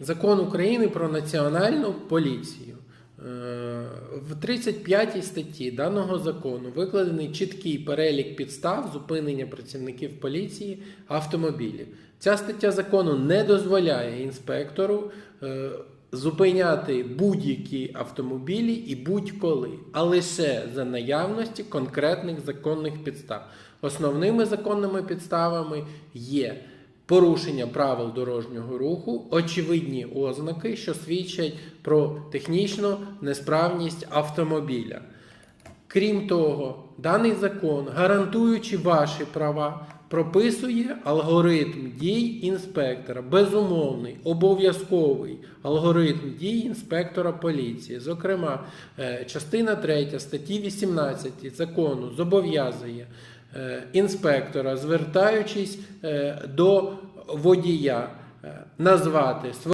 закон України про національну поліцію. Е, В 35 статті даного закону викладений чіткий перелік підстав зупинення працівників поліції автомобілів. Ця стаття закону не дозволяє інспектору е, зупиняти будь-які автомобілі і будь-коли, а лише за наявності конкретних законних підстав. Основними законними підставами є порушення правил дорожнього руху, очевидні ознаки, що свідчать про технічну несправність автомобіля. Крім того, даний закон, гарантуючи ваші права, прописує алгоритм дій інспектора, безумовний, обов'язковий алгоритм дій інспектора поліції. Зокрема, е, частина 3 статті 18 закону зобов'язує інспектора, звертаючись е, до водія, е, назвати